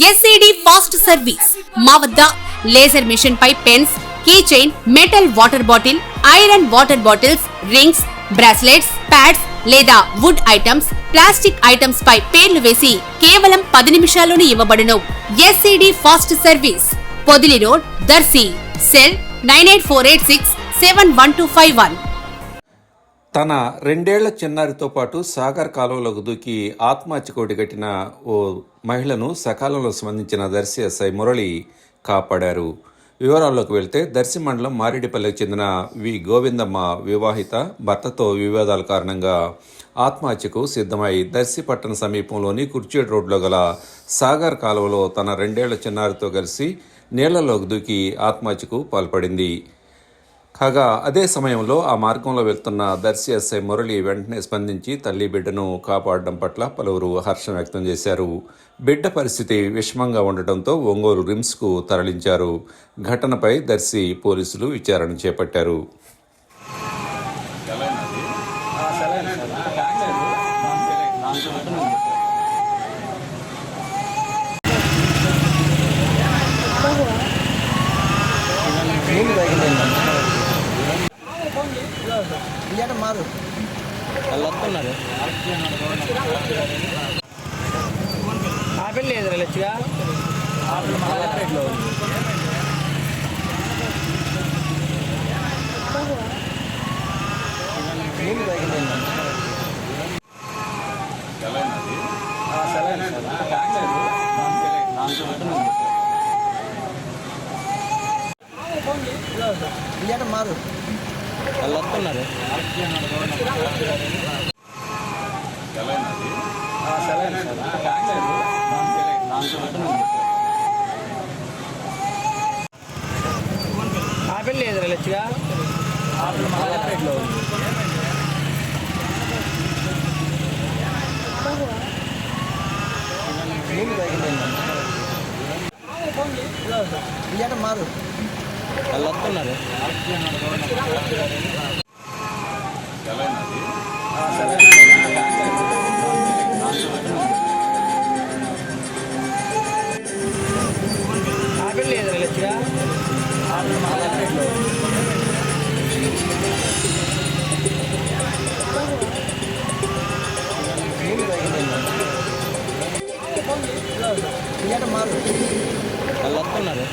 SAD fast service మా వద్ద laser machine పై pens key chain metal water bottle iron water bottles rings bracelets pads లేదా wood items plastic items పై పేర్లు వేసి కేవలం పది నిమిషాల్లోనే ఇవ్వబడును. S E D fast service Podili road Darsi cell nine eight four eight six seven one two five one. తన రెండేళ్ళ చిన్నారితో పాటు సాగర్ కాలువలోకి దూకి ఆత్మహత్యకు కట్టిన ఓ మహిళను సకాలంలో స్పందించిన దర్శి ఎస్ఐ మురళి కాపాడారు. వివరాల్లోకి వెళ్తే దర్శి మండలం మారేడుపల్లికి చెందిన వి గోవిందమ్మ వివాహిత భర్తతో వివాదాల కారణంగా ఆత్మహత్యకు సిద్ధమై దర్శి పట్టణ సమీపంలోని కుర్చేడు రోడ్లో గల సాగర్ కాలువలో తన రెండేళ్ళ చిన్నారితో కలిసి నీళ్ళలోకి దూకి ఆత్మహత్యకు పాల్పడింది. కాగా అదే సమయంలో ఆ మార్గంలో వెళ్తున్న దర్శి ఎస్ఐ మురళి వెంటనే స్పందించి తల్లి బిడ్డను కాపాడడం పట్ల పలువురు హర్షం వ్యక్తం చేశారు. బిడ్డ పరిస్థితి విషమంగా ఉండటంతో ఒంగోలు రిమ్స్కు తరలించారు. ఘటనపై దర్శి పోలీసులు విచారణ చేపట్టారు. ఇయ్యాట మారు. వాళ్ళు వస్తున్నారు. ఆపిల్ లేదు లచ్చిగా. నీళ్ళు తగిలింది ఇయ్యాట మారు. వాళ్ళు వస్తున్నారు ఆపిల్ లేదు లచ్చిగా? నీళ్ళు తగిలింది ఇయ్యాట మారు. వాళ్ళు వస్తున్నారు ఆపిల్ లేదు వెళ్ళొచ్చుగా ఆపిల్ మా వాళ్ళు వస్తున్నారు